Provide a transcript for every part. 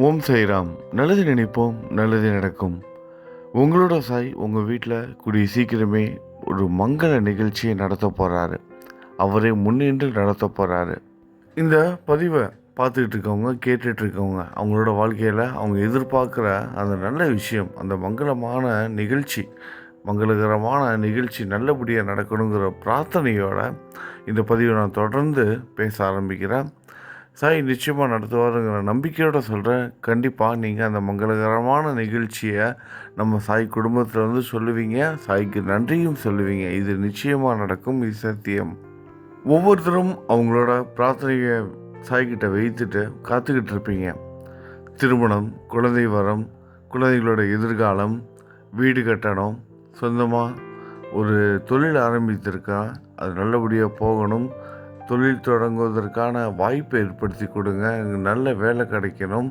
ஓம் சாய்ராம். நல்லது நினைப்போம் நல்லது நடக்கும். உங்களோட சாய் உங்கள் வீட்டில் கூடிய சீக்கிரமே ஒரு மங்கள நிகழ்ச்சியை நடத்த போகிறாரு அவரே முன்னின்று நடத்த போகிறாரு இந்த பதிவை பார்த்துக்கிட்டு இருக்கவங்க கேட்டுட்டு இருக்கவங்க அவங்களோட வாழ்க்கையில் அவங்க எதிர்பார்க்குற அந்த நல்ல விஷயம் அந்த மங்களமான நிகழ்ச்சி மங்களகரமான நிகழ்ச்சி நல்லபடியாக நடக்கணுங்கிற பிரார்த்தனையோட இந்த பதிவை நான் தொடர்ந்து பேச ஆரம்பிக்கிறேன். சாய் நிச்சயமாக நடத்துவாருங்கிற நம்பிக்கையோடு சொல்கிறேன் கண்டிப்பாக நீங்கள் அந்த மங்களகரமான நிகழ்ச்சியை நம்ம சாய் குடும்பத்தில் வந்து சொல்லுவீங்க. சாய்க்கு நன்றியும் சொல்லுவீங்க. இது நிச்சயமாக நடக்கும். இது சத்தியம். ஒவ்வொருத்தரும் அவங்களோட பிரார்த்தனையை சாய்கிட்ட வைத்துட்டு காத்துக்கிட்டு இருப்பீங்க. திருமணம் குழந்தை வரம் குழந்தைகளோட எதிர்காலம் வீடு கட்டணும் சொந்தமாக ஒரு தொழில் ஆரம்பித்திருக்கா அது நல்லபடியாக போகணும் தொழில் தொடங்குவதற்கான வாய்ப்பை ஏற்படுத்தி கொடுங்க. எனக்கு நல்ல வேலை கிடைக்கணும்.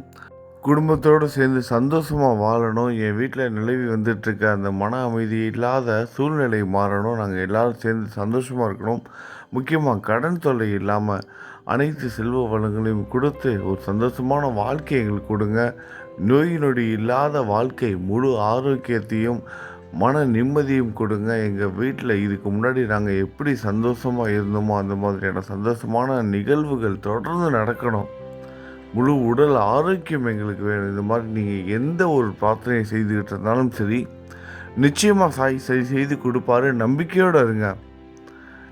குடும்பத்தோடு சேர்ந்து சந்தோஷமாக வாழணும். என் வீட்டில் நிலவி வந்துட்டுருக்க அந்த மன அமைதி இல்லாத சூழ்நிலை மாறணும். நாங்கள் எல்லோரும் சேர்ந்து சந்தோஷமாக இருக்கணும். முக்கியமாக கடன் தொல்லை இல்லாமல் அனைத்து செல்வ வளங்களையும் கொடுத்து ஒரு சந்தோஷமான வாழ்க்கை எங்களுக்கு கொடுங்க. நோய் நொடி இல்லாத வாழ்க்கை முழு ஆரோக்கியத்தையும் மன நிம்மதியும் கொடுங்க. எங்கள் வீட்டில் இதுக்கு முன்னாடி நாங்கள் எப்படி சந்தோஷமாக இருந்தோமோ அந்த மாதிரியான சந்தோஷமான நிகழ்வுகள் தொடர்ந்து நடக்கணும். முழு உடல் ஆரோக்கியம் எங்களுக்கு வேணும். இந்த மாதிரி நீங்கள் எந்த ஒரு பிரார்த்தனையை செய்துக்கிட்டு இருந்தாலும் சரி நிச்சயமாக சாய் சரி செய்து கொடுப்பாரு. நம்பிக்கையோடு இருங்க.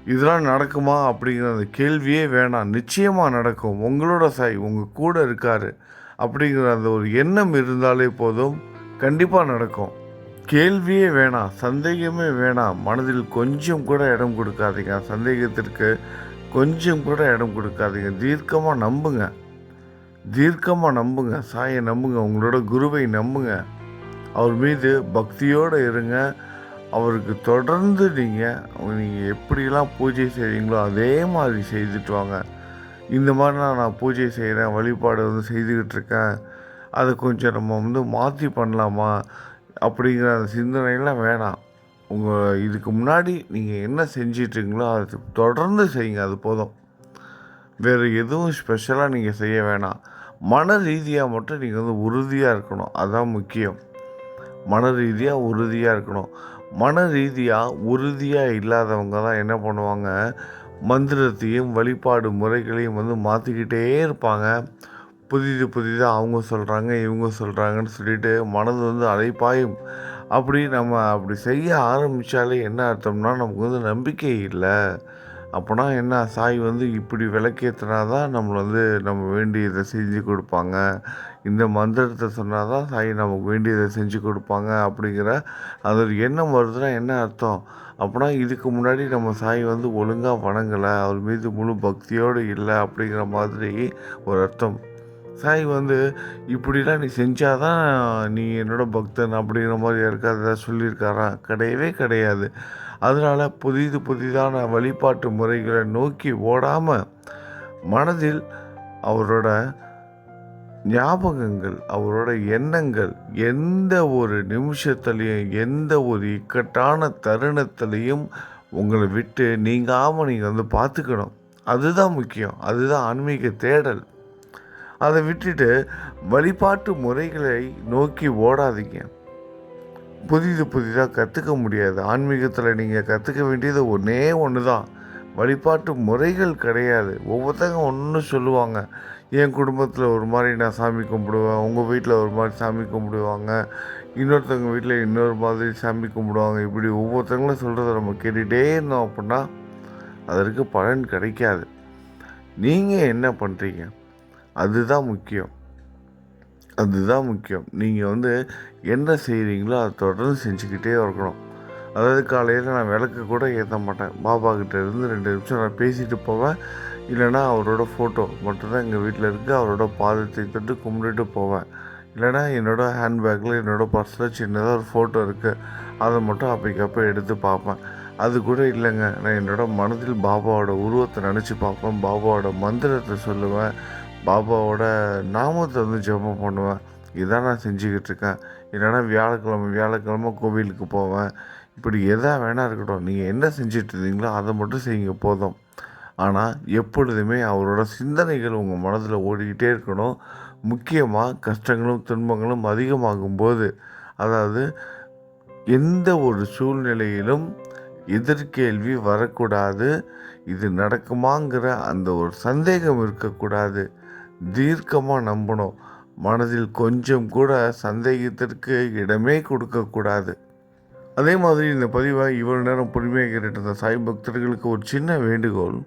இதெல்லாம் நடக்குமா அப்படிங்கிற அந்த கேள்வியே வேணாம். நிச்சயமாக நடக்கும். உங்களோட சாய் உங்கள் கூட இருக்கார் அப்படிங்கிற அந்த ஒரு எண்ணம் இருந்தாலே போதும். கண்டிப்பாக நடக்கும். கேள்வியே வேணாம் சந்தேகமே வேணாம். மனதில் கொஞ்சம் கூட இடம் கொடுக்காதீங்க. சந்தேகத்திற்கு கொஞ்சம் கூட இடம் கொடுக்காதீங்க. தீர்க்கமாக நம்புங்க. தீர்க்கமாக நம்புங்க. சாயை நம்புங்க. உங்களோட குருவை நம்புங்க. அவர் மீது பக்தியோடு இருங்க. அவருக்கு தொடர்ந்து நீங்கள் நீங்கள் எப்படிலாம் பூஜை செய்கிறீங்களோ அதே மாதிரி செய்துட்டு வாங்க. இந்த மாதிரிலாம் நான் பூஜை செய்கிறேன் வழிபாடு வந்து செய்துக்கிட்டு இருக்கேன். அதை கொஞ்சம் நம்ம வந்து மாற்றி பண்ணலாமா? அப்படிங்கிற அந்த சிந்தனைலாம் வேணாம். உங்கள் இதுக்கு முன்னாடி நீங்கள் என்ன செஞ்சிட்ருக்கீங்களோ அதை தொடர்ந்து செய்யுங்க அது போதும். வேறு எதுவும் ஸ்பெஷலாக நீங்கள் செய்ய வேணாம். மன ரீதியாக மட்டும் நீங்கள் வந்து உறுதியாக இருக்கணும் அதுதான் முக்கியம். மன ரீதியாக உறுதியாக இருக்கணும். மன ரீதியாக உறுதியாக இல்லாதவங்க தான் என்ன பண்ணுவாங்க? மந்திரத்தையும் வழிபாடு முறைகளையும் வந்து மாற்றிக்கிட்டே இருப்பாங்க. புதிது புதிதாக அவங்க சொல்கிறாங்க இவங்க சொல்கிறாங்கன்னு சொல்லிட்டு மனது வந்து அலைப்பாயும். அப்படி நம்ம அப்படி செய்ய ஆரம்பித்தாலே என்ன அர்த்தம்னா நமக்கு வந்து நம்பிக்கை இல்லை. அப்போனா என்ன சாய் வந்து இப்படி விளக்கேற்றினா தான் நம்மளை வந்து நம்ம வேண்டியதை செஞ்சு கொடுப்பாங்க. இந்த மந்திரத்தை சொன்னால் தான் சாய் நமக்கு வேண்டியதை செஞ்சு கொடுப்பாங்க அப்படிங்கிற அது ஒரு எண்ணம் வருதுன்னா என்ன அர்த்தம்? அப்படின்னா இதுக்கு முன்னாடி நம்ம சாய் வந்து ஒழுங்காக வணங்கலை அவர் மீது முழு பக்தியோடு இல்லை அப்படிங்கிற மாதிரி ஒரு அர்த்தம். சாய் வந்து இப்படிலாம் நீ செஞ்சாதான் நீ என்னோட பக்தன் அப்படிங்கிற மாதிரி யாருக்காத சொல்லியிருக்காரா? கிடையவே கிடையாது. அதனால் புதிது புதிதான வழிபாட்டு முறைகளை நோக்கி ஓடாமல் மனதில் அவரோட ஞாபகங்கள் அவரோட எண்ணங்கள் எந்த ஒரு நிமிஷத்துலேயும் எந்த ஒரு இக்கட்டான தருணத்துலேயும் உங்களை விட்டு நீங்காமல் நீங்கள் வந்து பார்த்துக்கணும். அதுதான் முக்கியம். அதுதான் ஆன்மீக தேடல். அதை விட்டுட்டு வழிபாட்டு முறைகளை நோக்கி ஓடாதீங்க. புதிது புதிதாக கற்றுக்க முடியாது. ஆன்மீகத்தில் நீங்கள் கற்றுக்க வேண்டியது ஒன்றே ஒன்று தான் வழிபாட்டு முறைகள் கிடையாது. ஒவ்வொருத்தங்க ஒன்று சொல்லுவாங்க. என் குடும்பத்தில் ஒரு மாதிரி நான் சாமி கும்பிடுவேன். உங்கள் வீட்டில் ஒரு மாதிரி சாமி கும்பிடுவாங்க. இன்னொருத்தவங்க வீட்டில் இன்னொரு மாதிரி சாமி கும்பிடுவாங்க. இப்படி ஒவ்வொருத்தங்களும் சொல்கிறத நம்ம கேட்டுகிட்டே இருந்தோம் அப்படின்னா அதற்கு பலன் கிடைக்காது. நீங்கள் என்ன பண்ணுறீங்க அதுதான் முக்கியம். அதுதான் முக்கியம். நீங்கள் வந்து என்ன செய்கிறீங்களோ அதை தொடர்ந்து செஞ்சுக்கிட்டே இருக்கணும். அதாவது காலையில் நான் விளக்கு கூட ஏற்ற மாட்டேன். பாபா கிட்ட இருந்து ரெண்டு நிமிஷம் நான் பேசிட்டு போவேன். இல்லைனா அவரோட ஃபோட்டோ மட்டும்தான் எங்கள் வீட்டில் இருக்குது அவரோட பாதத்தை தொட்டு கும்பிட்டுட்டு போவேன். இல்லைனா என்னோடய ஹேண்ட்பேக்கில் என்னோடய பர்ஸில் சின்னதாக ஒரு ஃபோட்டோ இருக்குது அதை மட்டும் அப்பைக்கப்போ எடுத்து பார்ப்பேன். அது கூட இல்லைங்க. நான் என்னோடய மனதில் பாபாவோட உருவத்தை நினச்சி பார்ப்பேன். பாபாவோட மந்திரத்தை சொல்லுவேன். பாபாவோட நாமத்தை வந்து ஜெபம் பண்ணுவேன். இதான் நான் செஞ்சுக்கிட்டு இருக்கேன். இல்லைன்னா வியாழக்கிழமை வியாழக்கிழமை கோவிலுக்கு போவேன். இப்படி எதா வேணா இருக்கட்டும். நீங்கள் என்ன செஞ்சுட்டு இருந்தீங்களோ அதை மட்டும் செய்யுங்க போதும். ஆனால் எப்பொழுதுமே அவரோட சிந்தனைகள் உங்கள் மனதில் ஓடிக்கிட்டே இருக்கணும். முக்கியமாக கஷ்டங்களும் துன்பங்களும் அதிகமாகும்போது. அதாவது எந்த ஒரு சூழ்நிலையிலும் எதிர்கேள்வி வரக்கூடாது. இது நடக்குமாங்கிற அந்த ஒரு சந்தேகம் இருக்கக்கூடாது. தீர்க்கமாக நம்பணும். மனதில் கொஞ்சம் கூட சந்தேகத்திற்கு இடமே கொடுக்கக்கூடாது. அதே மாதிரி இந்த பதிவை இவ்வளோ நேரம் பொறுமையாக கேட்டிருந்த சாய் பக்தர்களுக்கு ஒரு சின்ன வேண்டுகோள்.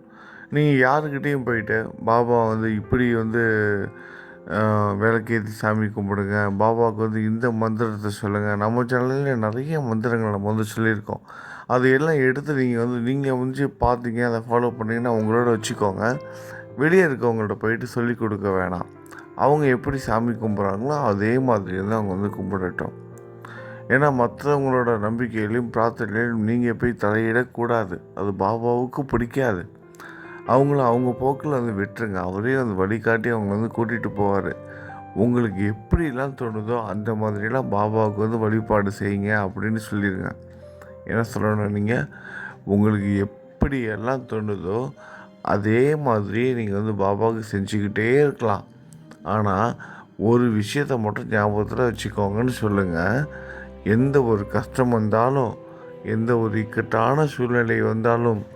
நீங்கள் யாருக்கிட்டேயும் போயிட்டு பாபா வந்து இப்படி வந்து விளக்கேற்றி சாமி கும்பிடுங்க பாபாவுக்கு வந்து இந்த மந்திரத்தை சொல்லுங்கள் நம்ம சேனலில் நிறைய மந்திரங்கள் நம்ம வந்து சொல்லியிருக்கோம். அதையெல்லாம் எடுத்து நீங்கள் வந்து நீங்கள் வந்து பார்த்தீங்க அதை ஃபாலோ பண்ணிங்கன்னா உங்களோட வச்சுக்கோங்க. வெளியே இருக்கவங்கள்ட்ட போயிட்டு சொல்லி கொடுக்க வேணாம். அவங்க எப்படி சாமி கும்பிட்றாங்களோ அதே மாதிரி தான் அவங்க வந்து கும்பிடட்டும். ஏன்னா மற்றவங்களோட நம்பிக்கையிலையும் பிரார்த்தனையிலையும் நீங்கள் போய் தலையிடக்கூடாது. அது பாபாவுக்கு பிடிக்காது. அவங்கள அவங்க போக்கில் வந்து விட்டுருங்க. அவரே வந்து வழிகாட்டி அவங்க வந்து கூட்டிகிட்டு போவார். உங்களுக்கு எப்படிலாம் தோணுதோ அந்த மாதிரிலாம் பாபாவுக்கு வந்து வழிபாடு செய்யுங்க அப்படின்னு சொல்லிடுங்க என்ன சொல்லணும் நீங்கள் உங்களுக்கு எப்படியெல்லாம் தோணுதோ அதே மாதிரி நீங்கள் வந்து பாபாவுக்கு செஞ்சுக்கிட்டே இருக்கலாம். ஆனால் ஒரு விஷயத்தை மட்டும் ஞாபகத்தில் வச்சுக்கோங்கன்னு சொல்லுங்கள் எந்த ஒரு கஷ்டம் வந்தாலும் எந்த ஒரு இக்கட்டான சூழ்நிலை வந்தாலும்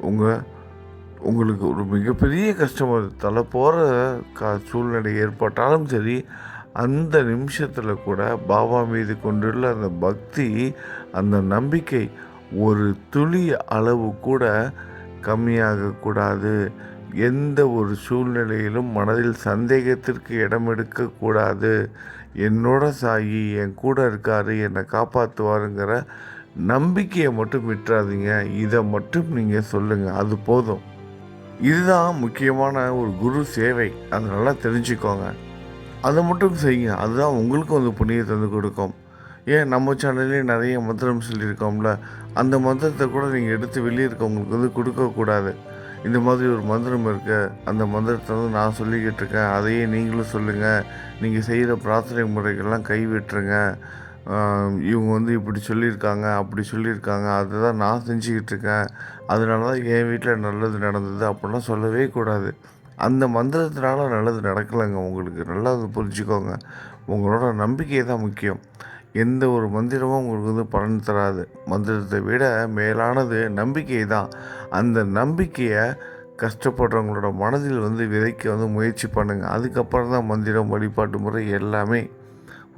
உங்கள் உங்களுக்கு ஒரு மிகப்பெரிய கஷ்டம் தலை போகிற க சூழ்நிலை ஏற்பட்டாலும் சரி அந்த நிமிஷத்தில் கூட பாபா மீது கொண்டுள்ள அந்த பக்தி அந்த நம்பிக்கை ஒரு துளி அளவு கூட கம்மியாகக்கூடாது. எந்த ஒரு சூழ்நிலையிலும் மனதில் சந்தேகத்திற்கு இடம் எடுக்கக்கூடாது. என்னோட சாயி என் கூட இருக்காரு என்னை காப்பாற்றுவாருங்கிற நம்பிக்கையை மட்டும் விட்டுறாதீங்க. இதை மட்டும் நீங்கள் சொல்லுங்கள் அது போதும். இதுதான் முக்கியமான ஒரு குரு சேவை. அதை நல்லா தெரிஞ்சுக்கோங்க. அதை மட்டும் செய்யுங்க. அதுதான் உங்களுக்கும் வந்து புண்ணியை தந்து கொடுக்கும். ஏன் நம்ம சேனல்லே நிறைய மந்திரம் சொல்லியிருக்கோம்ல? அந்த மந்திரத்தை கூட நீங்கள் எடுத்து வெளியே இருக்கவங்களுக்கு வந்து கொடுக்கக்கூடாது. இந்த மாதிரி ஒரு மந்திரம் இருக்கு. அந்த மந்திரத்தை வந்து நான் சொல்லிக்கிட்டு இருக்கேன். அதையே நீங்களும் சொல்லுங்கள் நீங்கள் செய்கிற பிரார்த்தனை முறைகள்லாம் கைவிட்டுருங்க. இவங்க வந்து இப்படி சொல்லியிருக்காங்க அப்படி சொல்லியிருக்காங்க. அதை தான் நான் செஞ்சுக்கிட்டு இருக்கேன். அதனால தான் என் வீட்டில் நல்லது நடந்தது அப்படிலாம் சொல்லவே கூடாது. அந்த மந்திரத்தினால நல்லது நடக்கலைங்க. உங்களுக்கு நல்லா புரிஞ்சுக்கோங்க. உங்களோட நம்பிக்கை தான் முக்கியம். எந்த ஒரு மந்திரமும் உங்களுக்கு வந்து பலன் தராது. மந்திரத்தை விட மேலானது நம்பிக்கை தான் அந்த நம்பிக்கையை கஷ்டப்படுறவங்களோட மனதில் வந்து விதைக்க வந்து முயற்சி பண்ணுங்கள் அதுக்கப்புறம் தான் மந்திரம் வழிபாட்டு முறை எல்லாமே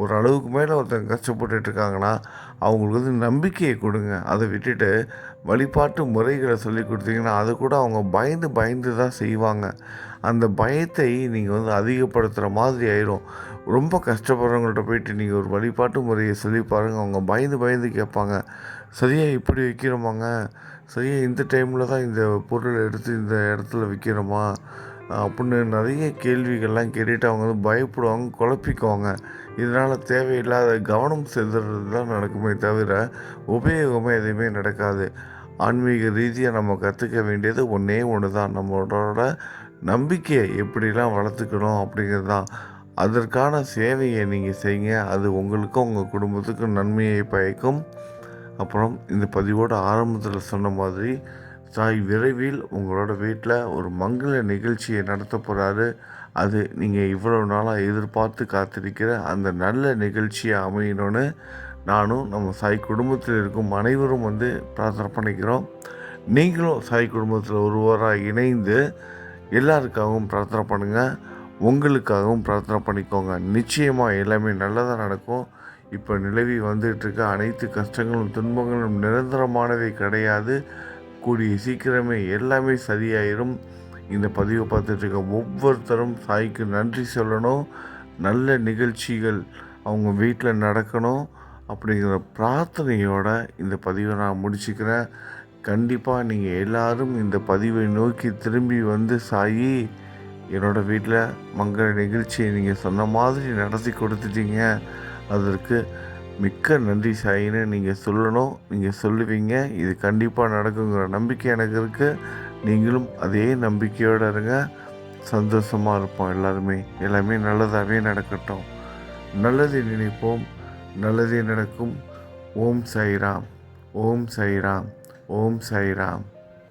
ஒரு அளவுக்கு மேலே ஒருத்தங்க கஷ்டப்பட்டுட்டு இருக்காங்கன்னா அவங்களுக்கு வந்து நம்பிக்கையை கொடுங்க. அதை விட்டுட்டு வழிபாட்டு முறைகளை சொல்லி கொடுத்தீங்கன்னா அது கூட அவங்க பயந்து பயந்து தான் செய்வாங்க. அந்த பயத்தை நீங்கள் வந்து அதிகப்படுத்துகிற மாதிரி ஆயிரும். ரொம்ப கஷ்டப்படுறவங்கள்ட்ட போயிட்டு நீங்கள் ஒரு வழிபாட்டு முறையை சொல்லி பாருங்கள் அவங்க பயந்து பயந்து கேட்பாங்க. சரியாக இப்படி வைக்கிறோமாங்க? சரியாக இந்த டைமில் தான் இந்த பொருளை எடுத்து இந்த இடத்துல வைக்கிறோமா? அப்படின்னு நிறைய கேள்விகள்லாம் கேட்டுட்டு அவங்க வந்து பயப்படுவாங்க குழப்பிக்குவாங்க. இதனால் தேவையில்லாத கவனம் செலுத்துறது தான் நடக்குமே தவிர உபயோகமே எதுவுமே நடக்காது. ஆன்மீக ரீதியாக நம்ம கற்றுக்க வேண்டியது ஒன்றே ஒன்று தான் நம்மளோட நம்பிக்கையை எப்படிலாம் வளர்த்துக்கணும் அப்படிங்கிறது தான். அதற்கான சேவையை நீங்கள் செய்யுங்க. அது உங்களுக்கும் உங்கள் குடும்பத்துக்கும் நன்மையை பயக்கும். அப்புறம் இந்த பதிவோட ஆரம்பத்தில் சொன்ன மாதிரி சாய் விரைவில் உங்களோட வீட்டில் ஒரு மங்கள நிகழ்ச்சியை நடத்த போகிறாரு அது நீங்கள் இவ்வளோ நாளாக எதிர்பார்த்து காத்திருக்கிற அந்த நல்ல நிகழ்ச்சியை அமையணும்னு நானும் நம்ம சாய் குடும்பத்தில் இருக்கும் அனைவரும் வந்து பிரார்த்தனை பண்ணிக்கிறோம். நீங்களும் சாய் குடும்பத்தில் ஒருவராக இணைந்து எல்லாருக்காகவும் பிரார்த்தனை பண்ணுங்கள் உங்களுக்காகவும் பிரார்த்தனை பண்ணிக்கோங்க. நிச்சயமாக எல்லாமே நல்லதாக நடக்கும். இப்போ நிலவி வந்துகிட்டு இருக்க அனைத்து கஷ்டங்களும் துன்பங்களும் நிரந்தரமானவை கிடையாது. கூடிய சீக்கிரமே எல்லாமே சரியாயிரும். இந்த பதிவை பார்த்துட்டு இருக்க ஒவ்வொருத்தரும் சாய்க்கு நன்றி சொல்லணும். நல்ல நிகழ்ச்சிகள் அவங்க வீட்டில் நடக்கணும். அப்படிங்கிற பிரார்த்தனையோட இந்த பதிவை நான் முடிச்சுக்கிறேன். கண்டிப்பாக நீங்கள் எல்லாரும் இந்த பதிவை நோக்கி திரும்பி வந்து சாயி என்னோடய வீட்டில் மங்கள நிகழ்ச்சியை நீங்கள் சொன்ன மாதிரி நடத்தி கொடுத்துட்டீங்க. அதற்கு மிக்க நன்றி சாயின்னு நீங்கள் சொல்லணும். நீங்கள் சொல்லுவீங்க. இது கண்டிப்பாக நடக்குங்கிற நம்பிக்கை எனக்கு இருக்குது நீங்களும் அதே நம்பிக்கையோடு இருங்க. சந்தோஷமாக இருப்போம் எல்லாருமே. எல்லாமே நல்லதாகவே நடக்கட்டும். நல்லதை நினைப்போம். நல்லதே நடக்கும். ஓம் சாய்ராம். ஓம் சாய்ராம். ஓம் சாய்ராம்.